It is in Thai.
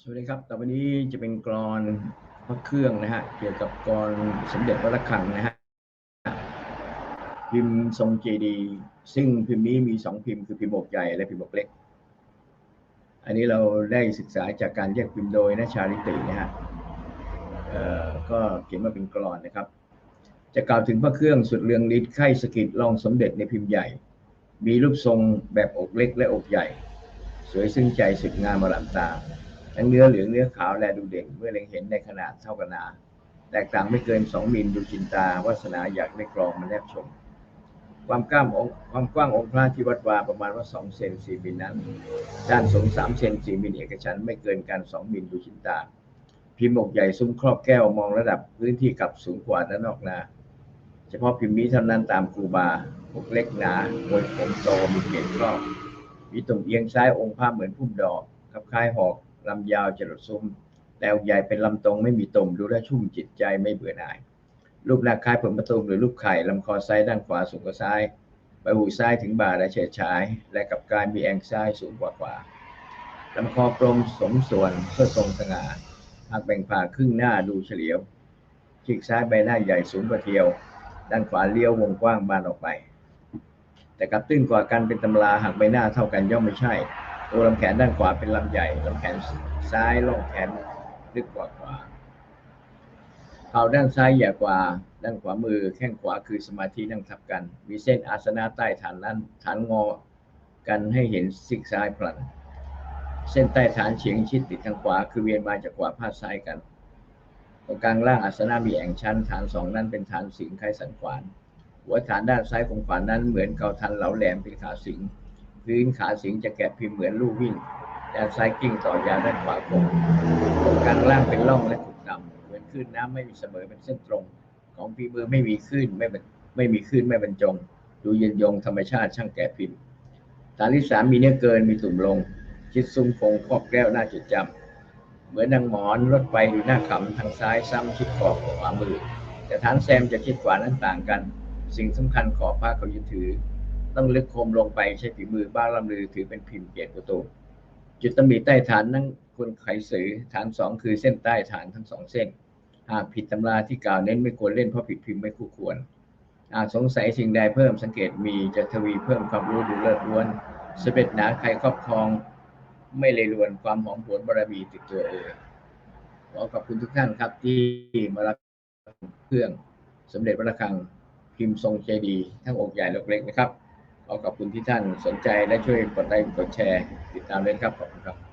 สวัสดีครับ ต่อไปนี้จะเป็นกรอนพระเครื่องนะฮะ เกี่ยวกับกรอนสมเด็จพระระฆังนะฮะ พิมพ์ทรงเจดี ซึ่งพิมพ์นี้มีสองพิมพ์คือพิมพ์บกใหญ่และพิมพ์บกเล็ก อันนี้เราได้ศึกษาจากการแยกพิมพ์โดยนชาลิตินะฮะเอ่อก็เขียนมาเป็นกรอนนะครับ จะกล่าวถึงพระเครื่องสุดเรืองฤทธิ์ไข่สกิดรองสมเด็จในพิมพ์ใหญ่ มีรูปทรงแบบอกเล็กและอกใหญ่ สวยซึ้งใจสึกงามอลัมตา ทั้งเนื้อเหลืองเนื้อขาวแลดูเด่นเมื่อเล็งเห็นในขนาดเท่ากันนาแตกต่างไม่เกิน2มิลดูจินตาวาสนาอยากได้กรองมาแนบชม ความกว้างองความกว้างองค์พระที่วัดวาประมาณว่า2เซน4มิลนั้น ด้านสูง3เซน4มิลเอกฉันไม่เกินกัน2มิลดูจินตา พิมพ์อกใหญ่ซุ้มครอบแก้วมองระดับพื้นที่กับสูงกว่าด้านนอกนาเฉพาะพิมพ์นี้เท่านั้นตามครูบาอกเล็กหนามวยผมโตมีเกล็ดครอบมีตุ่มเอียงซ้ายองค์พระเหมือนพุ่มดอกขับคล้ายหอก ลำยาวจรดซุ้มแล้วใหญ่เป็นลำตรงไม่มีตุ่มดูแลวชุ่มจิตใจไม่เบื่อหน่าย รูปหน้าคล้ายผลประตูมหรือรูปไข่ลำคอซ้ายด้านขวาสูงกว่าซ้ายใบหูซ้ายถึงบ่าและเฉดฉาย และกับกายมีแองซ้ายสูงกว่าขวาลำคอกลมสมส่วนเพื่อทรงสง่าหากแบ่งผ่าครึ่งหน้าดูเฉลียวขีกซ้ายใบหน้าใหญ่สูงกว่าเทียว ด้านขวาเลี้ยววงกว้างบานออกไป แต่กับตื้นกว่ากันเป็นตำราหากใบหน้าเท่ากันย่อมไม่ใช่ ตัวลำแขนด้านขวาเป็นลำใหญ่ลำแขนซ้ายล่องแขนลึกกว่าขวาเข่าด้านซ้ายใหญ่กว่า ด้านขวามือแข้งขวาคือสมาธินั่งทับกัน มีเส้นอาสนะใต้ฐานนั้นฐานงอกันให้เห็นซิกซ้ายพลัน เส้นใต้ฐานเฉียงชิดติดทางขวา คือเวียนมาจากขวาพาดซ้ายกันตรงกลางล่างอาสนะมีแอ่งชั้น ฐานสองนั้นเป็นฐานสิงคล้ายสันขวาน หัวฐานด้านซ้ายของขวานนั้นเหมือนเกาทันเหลาแหลมเป็นขาสิง พื้นขาสิงจะแกะพิมพ์เหมือนลูกวิ่งด้านซ้ายกิ้งต่อยาวด้านขวาโค้งตรงกลางล่างเป็นร่องและขุดดำเหมือนคลื่นน้ำไม่มีเสมอเป็นเส้นตรง ของปีมือไม่มีคลื่นไม่เป็นไม่มีคลื่นไม่บรรจง ดูเย็นยงธรรมชาติช่างแกะพิมพ์ฐานที่สามมีเนื้อเกินมีตุ่มลง ชิดซุ้มคงครอบแก้วหน้าจดจำเหมือนนางหมอนรถไฟอยู่หน้าขำทางซ้ายซ้ำชิดขอบขวามือ แต่ฐานแซมจะชิดขวานั้นต่างกัน สิ่งสำคัญขอบผ้าเขายึดถือ ต้องลึกคมลงไปใช้ฝีมือบ้าลำลือถือเป็นพิมพ์เกียรติประตูจุดตำหนิใต้ฐานนั่งควรไขสือฐานสองคือเส้นใต้ฐานทั้งสองเส้นหากผิดตำราที่กล่าวเน้นไม่ควรเล่นเพราะผิดพิมพ์ไม่คู่ควรหากสงสัยสิ่งใดเพิ่มสังเกตมีจะทวีเพิ่มความรู้ดูเลิศล้วนสเบ็ดหนาใครครอบครอง ไม่เลยลวนความหอมหวนบารมีติดตัวเอ่ยขอขอบคุณทุกท่านครับที่มารับเครื่องสมเด็จพระระฆังพิมพ์ทรงเจดี ทั้งอกใหญ่และอกเล็กนะครับ ขอขอบคุณที่ท่านสนใจและช่วยกดไลค์กดแชร์ ติดตามด้วยนครับขอบคุณครับ